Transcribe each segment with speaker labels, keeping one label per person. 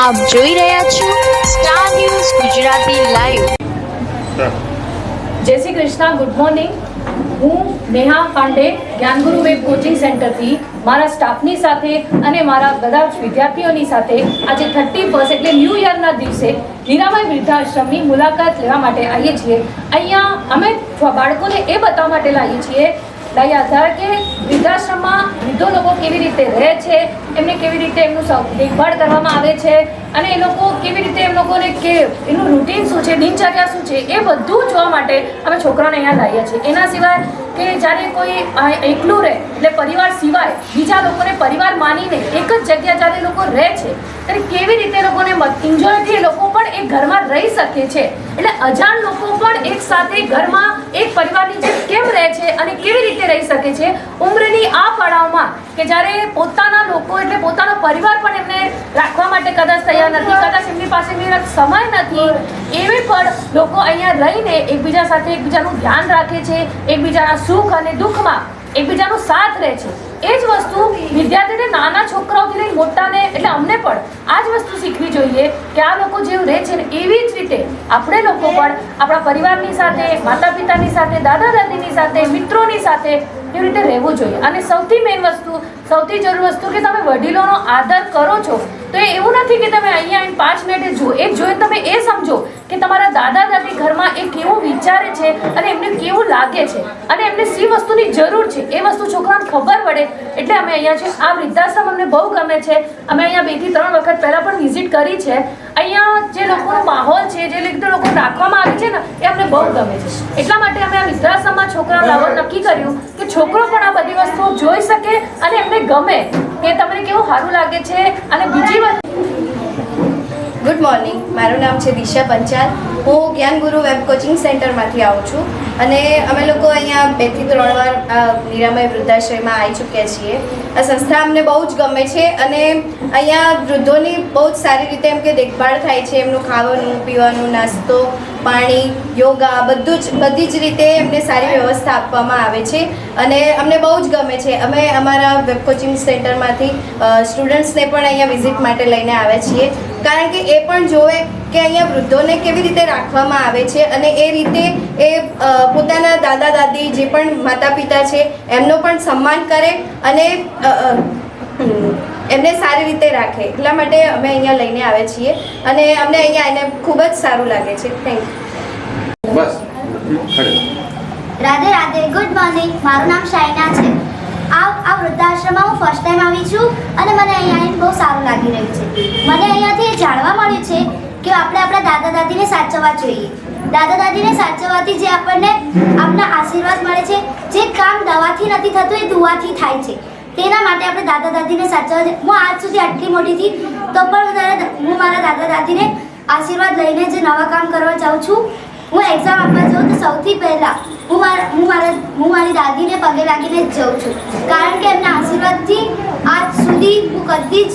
Speaker 1: આપ જોઈ રહ્યા છો સ્ટાર ન્યૂઝ ગુજરાતી લાઈવ
Speaker 2: જય શ્રી કૃષ્ણ ગુડ મોર્નિંગ હું નેહા પાંડે, જ્ઞાનગુરુ વેબ કોચિંગ સેન્ટરથી મારા સ્ટાફની સાથે અને મારા બધા જ વિદ્યાર્થીઓની સાથે આજે થર્ટી ફર્સ્ટ એટલે ન્યૂ યરના દિવસે હીરાબાઈ વૃદ્ધાશ્રમની મુલાકાત લેવા માટે આવીએ છીએ. અહીંયા અમે બાળકોને એ બતાવવા માટે લાવીએ છીએ કે વૃદ્ધાશ્રમમાં વૃદ્ધો લોકો કેવી રીતે રહે છે, એમને કેવી રીતે એમનું દેખભાળ કરવામાં આવે છે, અને એ લોકો કેવી રીતે એમ લોકોને કે એનું રૂટીન શું છે, દિનચર્યા શું છે, એ બધું જોવા માટે અમે છોકરાઓને અહીંયા લાવીએ છીએ. એના સિવાય કે જ્યારે કોઈ એકલું રહે, એટલે પરિવાર સિવાય બીજા લોકોને પરિવાર માનીને એક જ જગ્યા જ્યારે લોકો રહે છે, ત્યારે કેવી રીતે લોકોને એન્જોયથી લોકો પણ એ ઘરમાં રહી શકે છે? એટલે અજાણ લોકો પણ એક સાથે ઘરમાં એક પરિવારની જેમ કેમ રહે છે? શકે છે ઉંમરની આ પડાવમાં કે જ્યારે પોતાના લોકો એટલે પોતાનો પરિવાર પણ એમને રાખવા માટે કદાચ તૈયાર નથી, કદાચ એમની પાસે એમની સમય નથી, એવી પણ લોકો અહીંયા રહીને એકબીજા સાથે એકબીજાનું ધ્યાન રાખે છે, એકબીજાના સુખ અને દુઃખમાં એકબીજાનો સાથ રહે છે. એ જ વસ્તુ વિદ્યાર્થીને નાના છોકરાઓથી લઈને મોટાને, એટલે અમને પણ આ જ વસ્તુ શીખવી જોઈએ કે આ લોકો જેવું રહે છે ને એવી જ રીતે આપણે લોકો પણ આપણા પરિવારની સાથે માતા પિતાની સાથે દાદા દાદીની સાથે, મિત્રોની સાથે એવી રીતે રહેવું જોઈએ? અને સૌથી મેઇન વસ્તુ સૌથી જરૂર વસ્તુ કે તમે વડીલોનો આદર કરો છો તો એ એવું નથી કે તમે અહીંયા આવીને પાંચ મિનિટે જુઓ એ જોઈ તમે એ સમજો કે તમારા દાદા દાદી ઘરમાં એ કેવું વિચારે છે અને એમને કેવું લાગે છે અને એમને સી વસ્તુની જરૂર છે. એ વસ્તુ છોકરાને ખબર પડે એટલે અમે અહીંયા છે. આ વૃદ્ધાશ્રમ અમને બહુ ગમે છે. અમે અહીંયા બેથી ત્રણ વખત પહેલાં પણ વિઝિટ કરી છે. અહીંયા જે લોકોનો માહોલ છે જે રીતે લોકો રાખવામાં આવે છે ને એ અમને બહુ ગમે છે. એટલા માટે અમે આ વૃદ્ધાશ્રમમાં છોકરા લાવવાનું નક્કી કર્યું કે છોકરો પણ આ બધી વસ્તુઓ જોઈ શકે અને એમને ગમે કે તમને કેવું સારું લાગે છે? અને બીજી વાત
Speaker 3: ગુડ મોર્નિંગ મારું નામ છે દિશા પંચાલ. હું જ્ઞાનગુરુ વેબ કોચિંગ સેન્ટરમાંથી આવું છું. અને અમે લોકો અહીંયા બેથી ત્રણ વાર નિરામય વૃદ્ધાશ્રયમાં આવી ચૂક્યા છીએ. આ સંસ્થા અમને બહુ જ ગમે છે અને અહીંયા વૃદ્ધોની બહુ જ સારી રીતે એમ કે દેખભાળ થાય છે, એમનું ખાવાનું, પીવાનું, નાસ્તો, પાણી, યોગા, બધું જ, બધી જ રીતે એમને સારી વ્યવસ્થા આપવામાં આવે છે. અને અમને બહુ જ ગમે છે. અમે અમારા વેબ કોચિંગ સેન્ટરમાંથી સ્ટુડન્ટ્સને પણ અહીંયા વિઝિટ માટે લઈને આવ્યા છીએ. કારણ કે એ પણ જોવે કે અહીંયા વૃદ્ધોને કેવી રીતે રાખવામાં આવે છે અને એ રીતે એ પોતાના દાદા દાદી જે પણ માતા પિતા છે એમનો પણ સન્માન કરે અને એમને સારી રીતે રાખે. એટલા માટે અમે અહીંયા લઈને આવે છીએ અને અમને અહીંયા એને ખૂબ જ સારું લાગે છે. Thank you
Speaker 4: Radhe Radhe good morning મારું નામ શાયના છે. આ આ વૃદ્ધાશ્રમમાં હું ફર્સ્ટ ટાઈમ આવી છું અને મને અહીંયા બહુ સારું લાગી રહ્યું છે. મને અહીંયાથી જાણવા મળ્યું છે કે આપણે આપણા દાદા દાદીને સાચવવા જોઈએ. દાદા દાદીને સાચવવાથી જે આપણને આપના આશીર્વાદ મળે છે, જે કામ દવાથી નથી થતું, એ દુવાથી થાય છે. તેના માટે આપણે દાદા દાદીને સાચવવા હું આજ સુધી આટલી મોટી હતી તો પણ હું મારા દાદા દાદીને આશીર્વાદ લઈને જે નવા કામ કરવા જાઉં છું, હું એક્ઝામ આપવા જાઉં તો સૌથી પહેલાં હું મારા હું મારા, હું મારી દાદીને પગે લાગીને જ જાઉં છું. કારણ કે એમના આશીર્વાદથી આજ સુધી હું કદી જ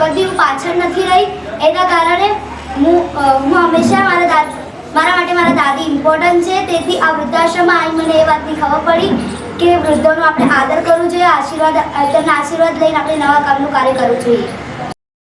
Speaker 4: કદી હું પાછળ નથી રહી. એના કારણે હું હું હંમેશા મારા દાદી મારા માટે મારા દાદી ઇમ્પોર્ટન્ટ છે. તેથી આ વૃદ્ધાશ્રમમાં આવી મને એ વાતની ખબર પડી કે વૃદ્ધોનો આપણે આદર કરવો જોઈએ, આશીર્વાદ તેમના આશીર્વાદ લઈને આપણે નવા કામનું કાર્ય કરવું જોઈએ.